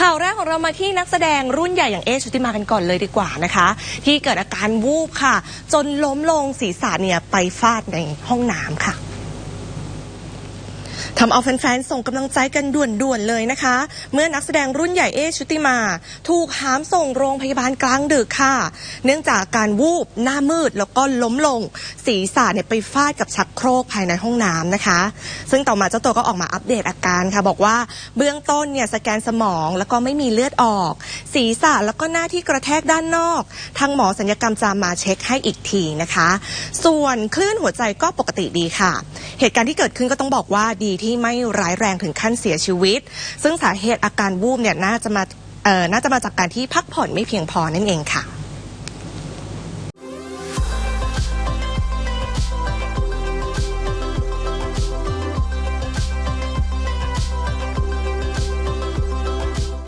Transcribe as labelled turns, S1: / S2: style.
S1: ข่าวแรกของเรามาที่นักแสดงรุ่นใหญ่อย่างเอชุติมากันก่อนเลยดีกว่านะคะ ที่เกิดอาการวูบค่ะ จนล้มลงศีรษะเนี่ยไปฟาดในห้องน้ำค่ะ ทำเอาแฟนๆ ส่งกำลังใจกันด่วนๆ เลยนะคะ เมื่อนักแสดงรุ่นใหญ่เอชุติมา ถูกหามส่งโรงพยาบาลกลางดึกค่ะ เนื่องจากการวูบหน้ามืดแล้วก็ล้มลง ศีรษะเนี่ยไปฟาดกับชักโครกภายในห้องน้ำนะคะ ซึ่งต่อมาเจ้าตัวก็ออกมาอัปเดตอาการค่ะ บอกว่าเบื้องต้นเนี่ยสแกนสมองแล้วก็ไม่มีเลือดออก ศีรษะแล้วก็หน้าที่กระแทกด้านนอก ทางหมอสัญญกรรมจะมาเช็คให้อีกทีนะคะ ส่วนคลื่นหัวใจก็ปกติดีค่ะ เหตุการณ์ที่เกิดขึ้นก็ต้องบอกว่าดีที่ไม่ร้ายแรงถึงขั้นเสียชีวิต ซึ่งสาเหตุอาการวูบเนี่ยน่าจะมาเอ่อน่าจะมาจากการที่พักผ่อนไม่เพียงพอนั่นเองค่ะ